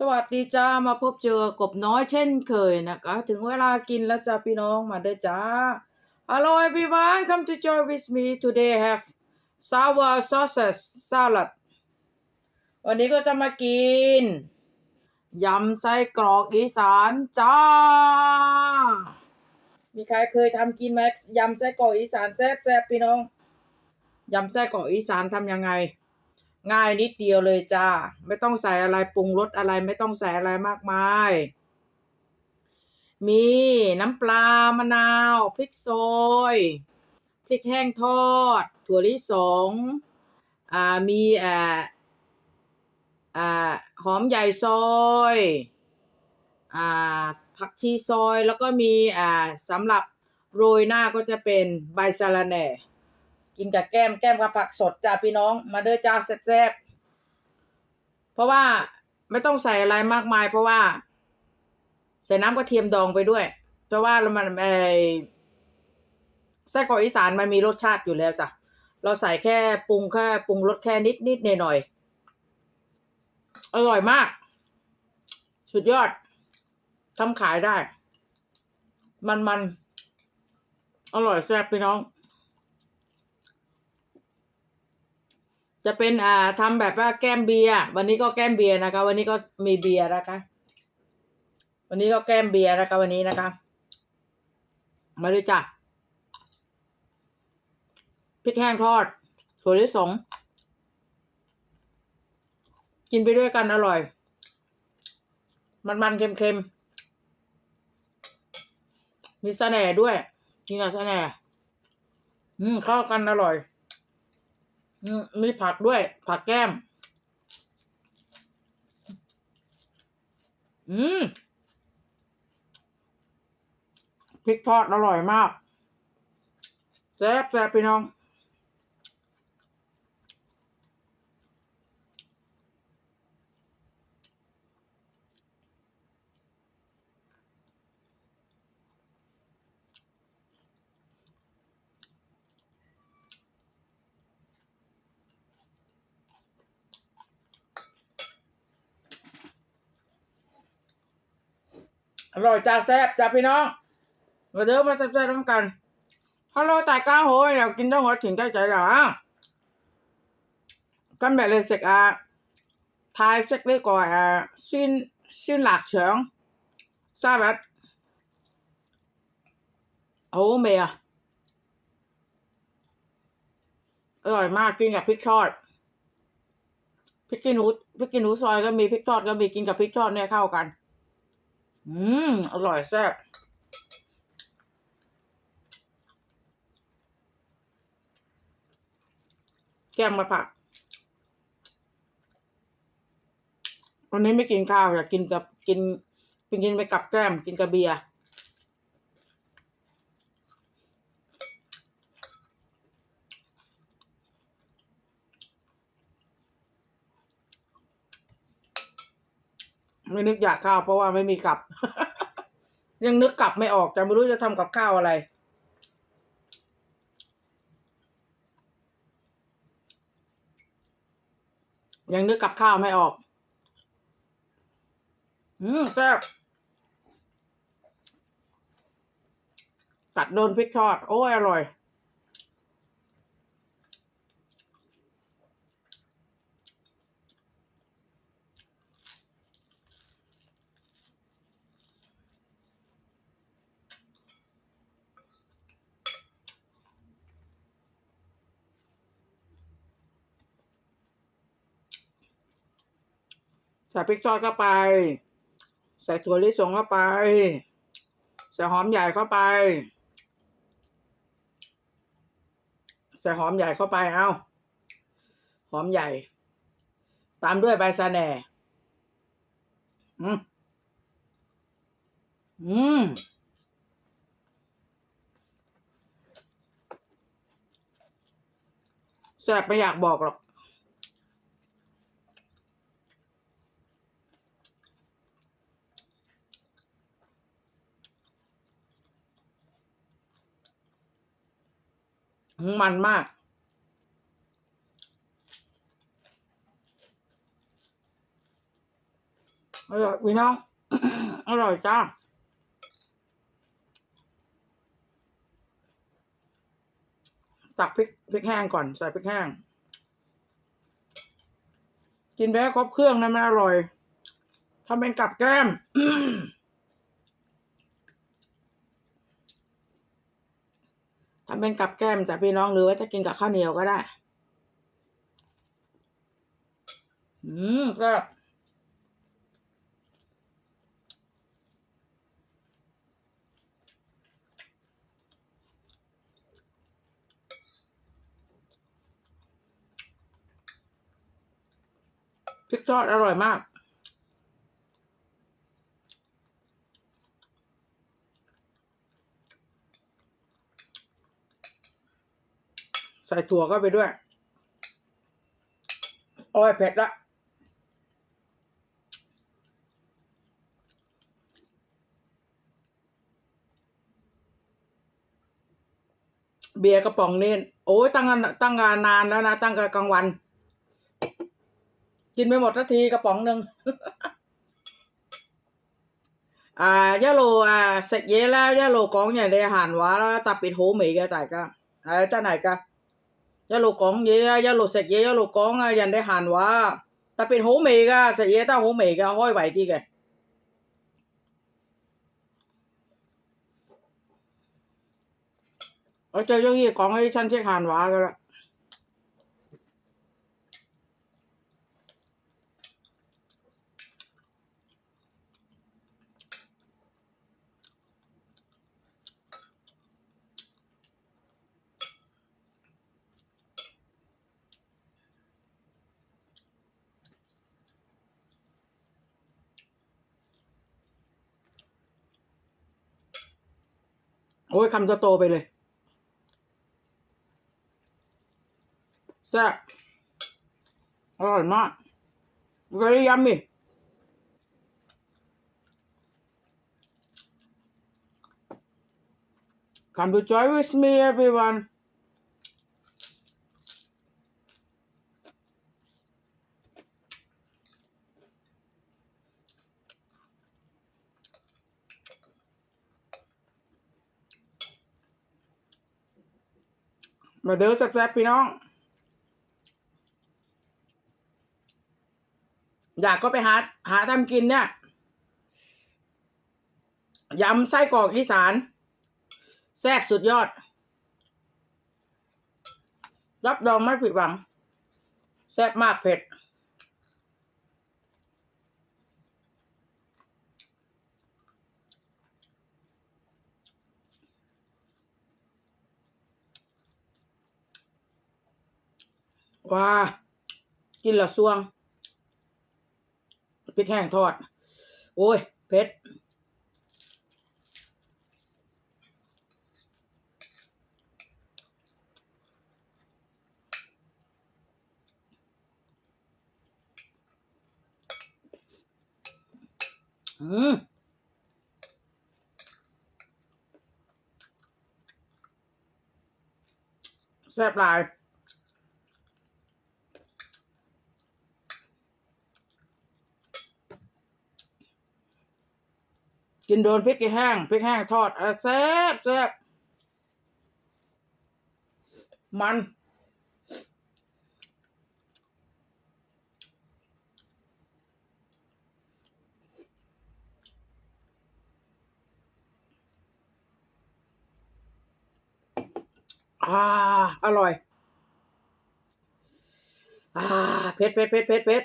สวัสดีจ้ามาพบเจอกบน้อยเช่นเคยนะคะ ถึงเวลากินแล้วจ้าพี่น้องมาเด้อจ้า Hello everyone come to join with me today have sour sauces salad วันนี้ก็จะมากินยำไส้กรอกอีสานจ้า มีใครเคยทำกินไหมยำไส้กรอกอีสานแซ่บๆพี่น้องยำไส้กรอกอีสานทำยังไง ง่ายนิดเดียวเลยจ้า ไม่ต้องใส่อะไรปรุงรสอะไรไม่ต้องใส่อะไรมากมาย มีน้ำปลามะนาวพริกซอยพริกแห้งทอด ถั่วลิสงอ่ามีอ่าอ่าหอมใหญ่ซอยอ่าผักชีซอยแล้วก็มีอ่าสำหรับโรยหน้าก็จะเป็นใบสะระแหน่ กินกับแก้มแก้มกับผักสดจ้าพี่น้อง มาเด้อจ้าแซ่บๆเพราะว่าไม่ต้องใส่อะไรมากมาย เพราะว่า ใส่น้ำกระเทียมดองไปด้วย เพราะว่าเรามันไอไส้กรอกอีสานมันมีรสชาติอยู่แล้วจ้ะเราใส่แค่ปรุงแค่ปรุงรสแค่นิดนิดหน่อยหน่อยอร่อยมาก สุดยอดทำขายได้ มันมันๆอร่อยแซ่บพี่น้อง จะเป็นอ่าทำแบบว่าแก้มเบียร์วันนี้ก็แก้มเบียร์นะคะ วันนี้ก็มีเบียร์นะคะ วันนี้ก็แก้มเบียร์นะคะ วันนี้นะคะ มาดูจ้ะพริกแห้งทอดถั่วลิสงกินไปด้วยกันอร่อย มันๆเค็มๆมีสแหน่ด้วยกินกับสแหน่อืมเข้ากันอร่อย มีผักด้วย ผักแก้ม อืมพริกทอดอร่อยมากแซ่บแซ่บพี่น้อง อ ร่อยจ้าแซ่บจ้าพี่น้องมาเด้อมาแซ่บๆร่วมกันฮัลโหลแต่ก้าโหยอยากกินต้องหัวถึงใจใจหรอกันแบบเลยเสกอะทายเสกเลยก่อนอะซินซินหลากเฉิงซาลัดโอ้เมียอร่อยมากกินกับพริกทอดพริกขี้หนูพริกขี้หนูซอยก็มีพริกทอดก็มีกินกับพริกทอดเนี่ยเข้ากัน อืม อร่อยแซ่บแกงมาผัก วันนี้ไม่กินข้าวอยากกินกับกินกินกินไปกับแก้มกินกับเบียร์ ไม่นึกอยากข้าวเพราะว่าไม่มีกลับ ยังนึกกลับไม่ออกจะไม่รู้จะทำกับข้าวอะไร ยังนึกกับข้าวไม่ออก อืมแซ่บกัดโดนพริกทอด โอ้ยอร่อย ส่พริกทอดเข้าไป ใส่ถั่วลิสงเข้าไป ใส่หอมใหญ่เข้าไป ใส่หอมใหญ่เข้าไปเอาหอมใหญ่ ตามด้วยใบสะแหน่อืมอืมแซ่บไม่อยากบอกหรอก มันมาก อร่อยพี่น้อง อร่อยจ้าตักพริกพริกแห้งก่อนใส่พริกแห้ง กินไปให้ครบเครื่องนะมันอร่อยทำเป็นกับแก้ม ทำเป็นกับแก้มจ้ะพี่น้องหรือว่าจะกินกับข้าวเหนียวก็ได้ อืมก็พริกทอดอร่อยมาก ใส่ถั่วเข้าไปด้วยโอ้ยเผ็ดละเบียร์กระป๋องนี่โอ้ยตั้งกันตั้งงานนานแล้วนะ ตั้งกกลางวัน กินไปหมดทันทีกระป๋องหนึ่ง à giá lô à xịt vậy là giá lô con nhà đây hàn hóa đó đặc biệt hổ mì cái tại ca à cái này ca giá lô con vậy giá lô xịt vậy giá lô con à, dành đây hàn hóa đặc biệt hổ mì ca xịt vậy tao hổ mì ca hôi vậy đi kìa ở chơi giống như con ấy săn chiếc hàn hóa rồi đó โ อ้ยคำโตๆไปเลยแซ่บอร่อยมาก very yummy Come to join with me everyone มาเด้อแซ่บๆพี่น้อง อยากก็ไปหาหาทำกินเนี่ยยำไส้กรอกอีสาน แซ่บสุดยอด รับรองไม่ผิดหวัง แซ่บมากเผ็ด ว้า กินและซ่วงพริกแห้งทอด โอ้ย เผ็ดอืมแซ่บหลาย กินโดนพริกแห้งพริกแห้งทอดอะแซ่บแซ่บมันอ่าอร่อย อ่าเผ็ดเผ็ดเผ็ดเผ็ดเผ็ด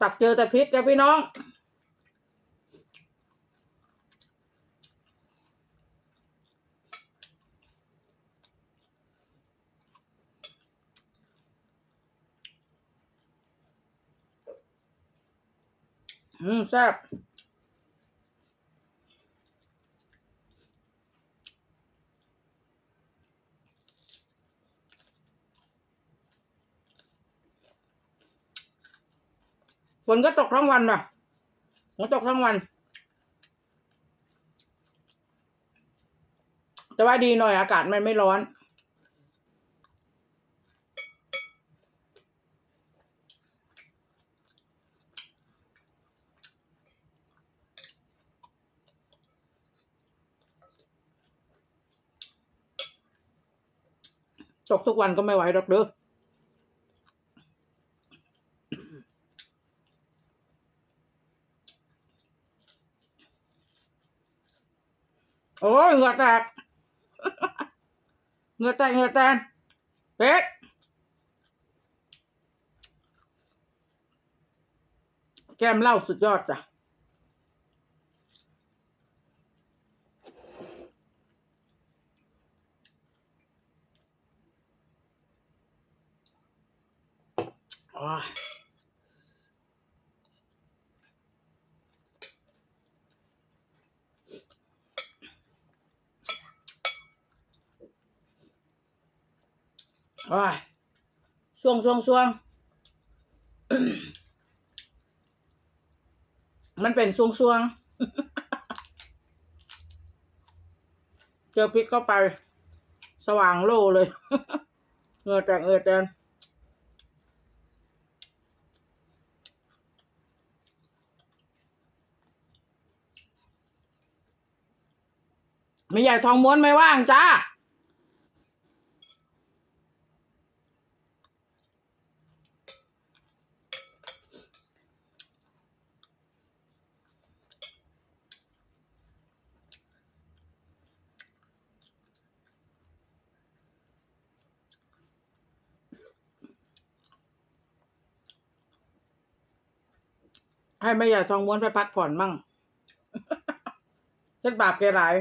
ตักเจอแต่พริกกับพี่น้อง อืมแซ่บ ฝนก็ตกทั้งวันว่ะฝนตกทั้งวันแต่ว่าดีหน่อยอากาศมันไม่ร้อน ตกทุกวันก็ไม่ไหวหรอกเด้อ ยเหงื่อแตกเหงื่อแตกเหงื่อแตกเป็ดแก้มเหล้าสุดยอดจ้ะโอ้ยโอ้ ช่วงช่วงช่วงมันเป็นช่วงช่วงเจอพริกเข้าไป สว่างโล่เลยเงือแตกเหงื่อแตนไม่ใหญ่ทองม้วนไม่ว่างจ้า ให้ไม่ใหญ่ทองม้วนไปพักผ่อนมั่งเฮ็ดบาปแกหลาย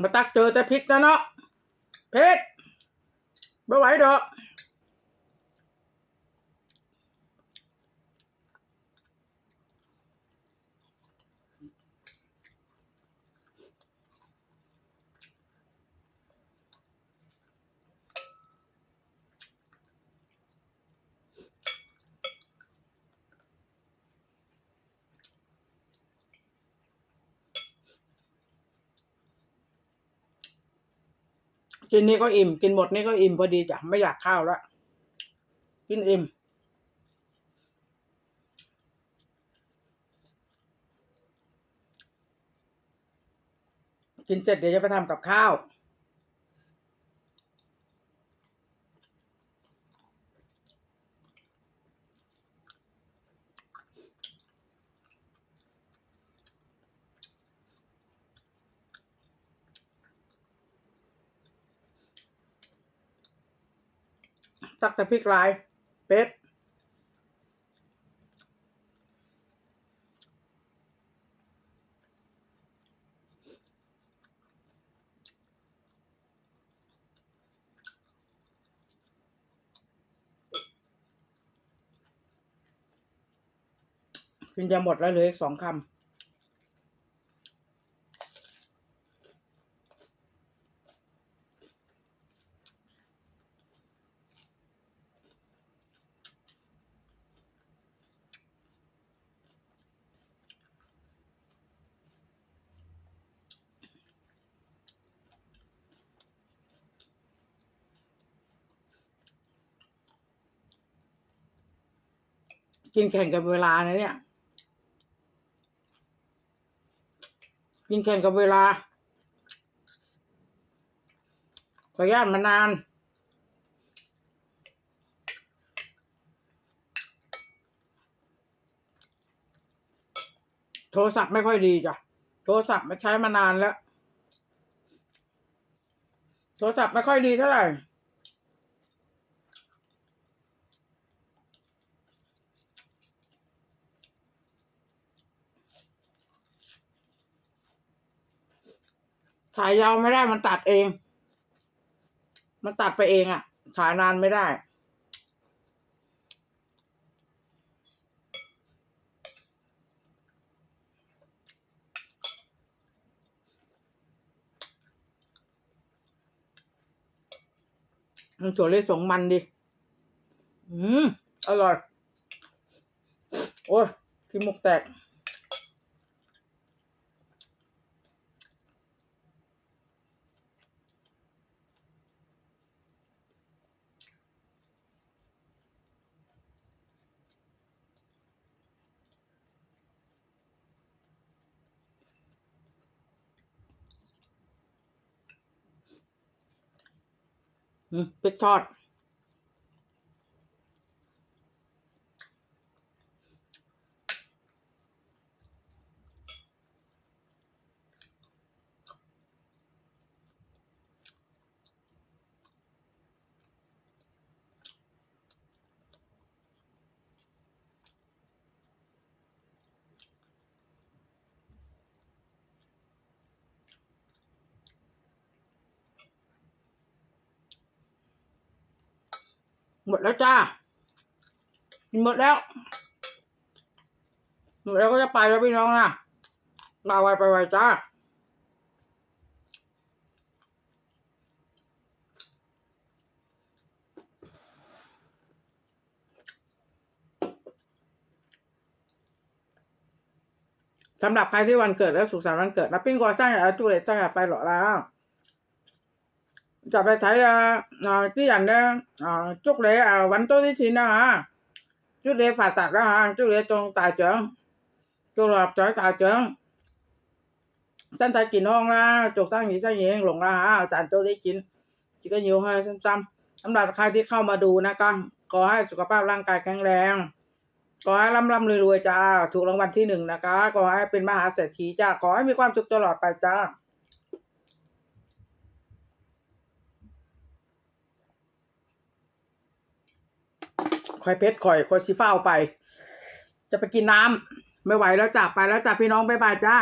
มาตักเจอแต่พริกนะเนาะเพชรไม่ไหวดอก กินนี่ก็อิ่ม กินหมดนี่ก็อิ่มพอดีจ้ะไม่อยากข้าวแล้วกินอิ่มกินเสร็จเดี๋ยวจะไปทำกับข้าว ตักแต่พริกลาย เป็ดกินจะหมดแล้วเหลืออีกสองคำ กินแข่งกับเวลานะเนี่ย กินแข่งกับเวลาขออนุญาตมานานโทรศัพท์ไม่ค่อยดีจ้ะ โทรศัพท์ไมาใช้มานานแล้ว โทรศัพท์ไม่ค่อยดีเท่าไหร่ ถ่ายยาวไม่ได้มันตัดเอง มันตัดไปเองอะ่ะถ่ายนานไม่ได้มันถั่วลิสงมันดิ อืม อร่อย โอ้ยขี้มุกแตก อืม หมดแล้วจ้ากินหมดแล้ว หมดแล้วก็จะไปแล้วพี่น้องนะมาไวไปไวจ้าสำหรับใครที่วันเกิดแล้วสุขสันต์วันเกิดนะปิ้งกอสร้างอย่าจุเลยสร้างอย่าไปหรอกแล้ว จะไปใช้ที่อย่างเดียจุกเลยวันต้นที่ชินะฮะจุกเลยฝาตัดนะฮะจุกเลยตรงตาเจิงจุกหลอบจอยตาเจิงสั้นตากินห้องนะจุกสร้างหนีสร้างเองหลงนะฮะจารโต้ได้กินจีก็ยิ้วให้ซ้ำๆสำหรับใครที่เข้ามาดูนะก็ขอให้สุขภาพร่างกายแข็งแรงขอให้ร่ำร่ำรวยๆจ้า ถูกรางวัลที่หนึ่งนะคะ ขอให้เป็นมหาเศรษฐีจ้า ขอให้มีความสุขตลอดไปจ้า คอยเพชรคอยคอยซีฟ้าเอาไป จะไปกินน้ำไม่ไหวแล้วจ้าไปแล้วจ้าพี่น้องบ๊ายบายจ้า